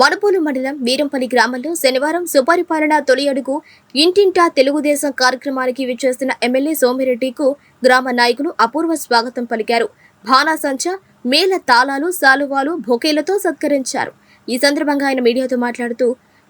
మణుపూలు మండలం వీరంపల్లి గ్రామంలో శనివారం సుపరిపాలన తొలి అడుగు ఇంటింటా తెలుగుదేశం కార్యక్రమానికి విచ్చేసిన ఎమ్మెల్యే సోమిరెడ్డికు గ్రామ నాయకులు అపూర్వ స్వాగతం పలికారు. బాణాసంచ మేళ తాళాలు సాలువాలు బొకేలతో సత్కరించారు. ఈ సందర్భంగా ఆయన మీడియాతో మాట్లాడుతూ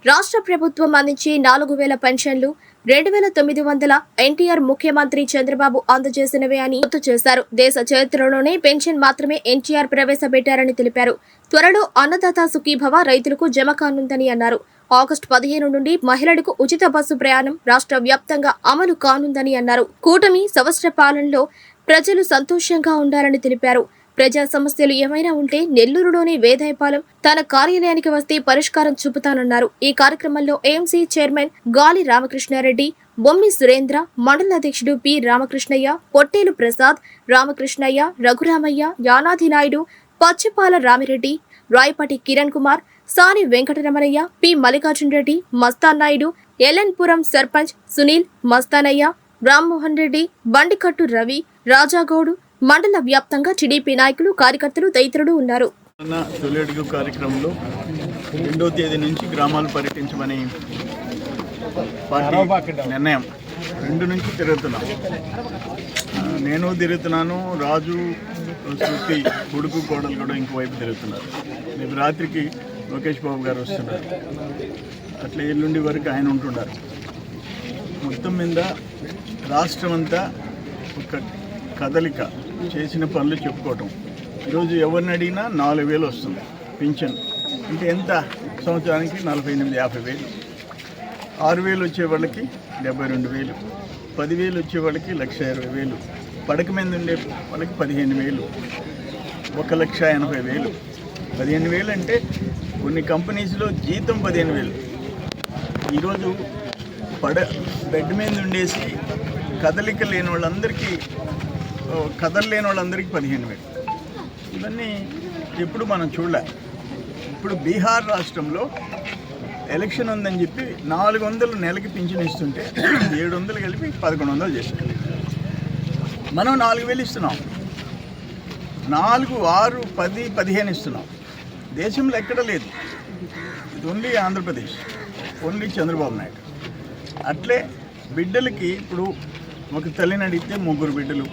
రాష్ట్ర ప్రభుత్వం అందించే నాలుగు వేల పెన్షన్లు రెండు వేల తొమ్మిది వందల ఎన్టీఆర్ ముఖ్యమంత్రి చంద్రబాబు అందజేసినవే అని గుర్తు చేశారు. దేశ చరిత్రలోనే పెన్షన్ మాత్రమే ఎన్టీఆర్ ప్రవేశపెట్టారని తెలిపారు. త్వరలో అన్నదాత సుఖీభవ రైతులకు జమ కానుందని అన్నారు. ఆగస్టు పదిహేను నుండి మహిళలకు ఉచిత బస్సు ప్రయాణం రాష్ట్ర వ్యాప్తంగా అమలు కానుందని అన్నారు. కూటమి సంవత్సర పాలనలో ప్రజలు సంతోషంగా ఉండాలని తెలిపారు. ప్రజా సమస్యలు ఏమైనా ఉంటే నెల్లూరులోని వేదాయపాలెం తన కార్యాలయానికి వస్తే పరిష్కారం చూపుతానన్నారు. ఈ కార్యక్రమంలో ఏఎంసీ చైర్మన్ గాలి రామకృష్ణారెడ్డి బొమ్మి సురేంద్ర మండల అధ్యక్షుడు పి రామకృష్ణయ్య పొట్టేలు ప్రసాద్ రామకృష్ణయ్య రఘురామయ్య యానాది నాయుడు పచ్చిపాల రామిరెడ్డి రాయపాటి కిరణ్ కుమార్ సాని వెంకటరమణయ్య పి మల్లికార్జున రెడ్డి మస్తాన్ నాయుడు ఎల్ఎన్పురం సర్పంచ్ సునీల్ మస్తానయ్య రామ్మోహన్ రెడ్డి బండికట్టు రవి రాజాగౌడు మండల వ్యాప్తంగా టీడీపీ నాయకులు కార్యకర్తలు తదితరులు ఉన్నారు. కార్యక్రమంలో రెండో తేదీ నుంచి గ్రామాలు పర్యటించమని పార్టీ నిర్ణయం రెండు నుంచి తిరుగుతున్నాం. నేను తిరుగుతున్నాను రాజు శృతి కొడుకు కోడలు కూడా ఇంకోవైపు తిరుగుతున్నారు. రేపు రాత్రికి లోకేష్ బాబు గారు వస్తున్నారు. అట్లా ఎల్లుండి వరకు ఆయన ఉంటున్నారు. మొత్తం మీద రాష్ట్రం అంతా ఒక కదలిక చేసిన పనులు చెప్పుకోవటం. ఈరోజు ఎవరిని అడిగినా నాలుగు వేలు వస్తుంది పింఛన్. అంటే ఎంత? సంవత్సరానికి నలభై ఎనిమిది యాభై వేలు. ఆరు వేలు వచ్చే వాళ్ళకి డెబ్బై రెండు వేలు. పదివేలు వచ్చే వాళ్ళకి లక్ష ఇరవై వేలు. పడక మీద ఉండే వాళ్ళకి పదిహేను వేలు. ఒక లక్ష ఎనభై వేలు. పదిహేను వేలు అంటే కొన్ని కంపెనీస్లో జీతం పదిహేను వేలు. ఈరోజు పడ బెడ్ మీద ఉండేసి కదలిక లేని వాళ్ళందరికీ కథలు లేని వాళ్ళందరికీ పదిహేను వేలు. ఇవన్నీ ఎప్పుడు మనం చూడలే. ఇప్పుడు బీహార్ రాష్ట్రంలో ఎలక్షన్ ఉందని చెప్పి నాలుగు వందలు నెలకి పింఛన్ ఇస్తుంటే ఏడు వందలు కలిపి పదకొండు వందలు చేశారు. మనం నాలుగు వేలు ఇస్తున్నాం. నాలుగు ఆరు పది పదిహేను ఇస్తున్నాం. దేశంలో ఎక్కడ లేదు. ఇది ఓన్లీ ఆంధ్రప్రదేశ్. ఓన్లీ చంద్రబాబు నాయుడు. అట్లే బిడ్డలకి ఇప్పుడు ఒక తల్లిని అడిగితే ముగ్గురు బిడ్డలు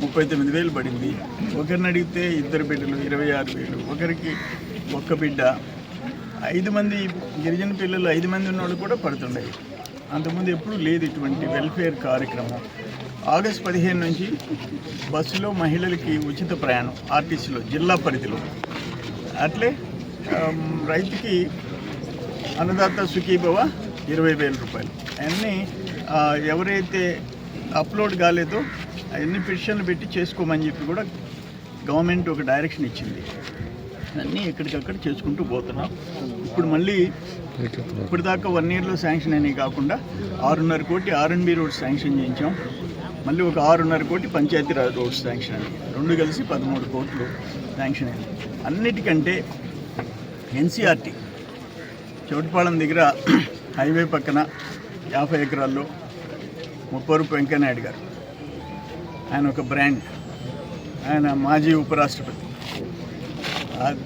ముప్పై తొమ్మిది వేలు పడింది. ఒకరిని అడిగితే ఇద్దరు బిడ్డలు ఇరవై ఆరు వేలు ఒకరికి ఒక్క బిడ్డ. ఐదు మంది గిరిజన పిల్లలు ఐదు మంది ఉన్నవాళ్ళు కూడా పడుతుండేవి అంతకుముందు ఎప్పుడూ లేదు ఇటువంటి వెల్ఫేర్ కార్యక్రమం. ఆగస్ట్ పదిహేను నుంచి బస్సులో మహిళలకి ఉచిత ప్రయాణం ఆర్టీసీలో జిల్లా పరిధిలో. అట్లే రైతుకి అన్నదాత సుఖీభవ ఇరవై వేల రూపాయలు. అన్నీ ఎవరైతే అప్లోడ్ కాలేదో అవన్నీ పిటిషన్లు పెట్టి చేసుకోమని చెప్పి కూడా గవర్నమెంట్ ఒక డైరెక్షన్ ఇచ్చింది. అన్నీ ఎక్కడికక్కడ చేసుకుంటూ పోతున్నాం. ఇప్పుడు మళ్ళీ ఇప్పటిదాకా వన్ ఇయర్లో శాంక్షన్ అయినవి కాకుండా ఆరున్నర కోటి ఆర్ఎన్బి రోడ్స్ శాంక్షన్ చేయించాం. మళ్ళీ ఒక ఆరున్నర కోటి పంచాయతీరాజ్ రోడ్స్ శాంక్షన్ అయింది రెండు కలిసి పదమూడు కోట్లు శాంక్షన్ అయింది అన్నిటికంటే ఎన్సీఆర్టీ చౌటిపాళెం దగ్గర హైవే పక్కన యాభై ఎకరాల్లో ముప్పవరపు వెంకయ్యనాయుడు గారు ఆయన ఒక బ్రాండ్. ఆయన మాజీ ఉపరాష్ట్రపతి.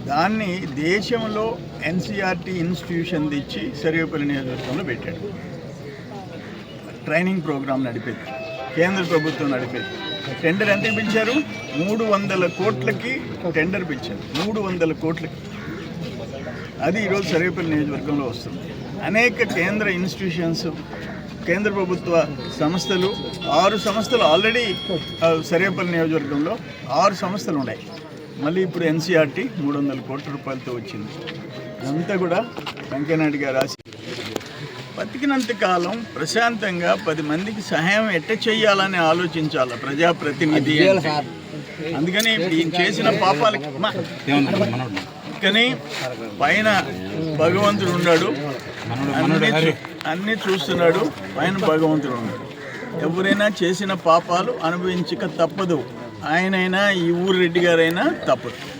దాన్ని దేశంలో ఎన్సీఆర్టీ ఇన్స్టిట్యూషన్ తెచ్చి సర్వేపల్లి నియోజకవర్గంలో పెట్టాడు. ట్రైనింగ్ ప్రోగ్రాం నడిపేది. కేంద్ర ప్రభుత్వం నడిపేది. టెండర్ ఎంత పిలిచారు మూడు వందల కోట్లకి టెండర్ పిలిచారు మూడు వందల కోట్లకి. అది ఈరోజు సర్వేపల్లి నియోజకవర్గంలో వస్తుంది. అనేక కేంద్ర ఇన్స్టిట్యూషన్స్ కేంద్ర ప్రభుత్వ సంస్థలు ఆరు సంస్థలు ఆల్రెడీ ఆ, సర్వేపల్లి నియోజకవర్గంలో ఆరు సంస్థలు ఉన్నాయి. మళ్ళీ ఇప్పుడు ఎన్సీఆర్టీ మూడు వందల కోట్ల రూపాయలతో వచ్చింది. ఇదంతా కూడా వెంకయ్యనాయుడు గారు రాసి బతికినంత కాలం ప్రశాంతంగా పది మందికి సహాయం ఎట్ట చేయాలని ఆలోచించాలి ప్రజాప్రతినిధి. అందుకని ఈయన చేసిన పాపాలకి కానీ పైన భగవంతుడు ఉన్నాడు. అన్ని చూస్తున్నాడు. పైన భగవంతుడు ఉన్నాడు. ఎవరైనా చేసిన పాపాలు అనుభవించక తప్పదు. ఆయనైనా ఈ ఊరు రెడ్డి గారైనా తప్పదు.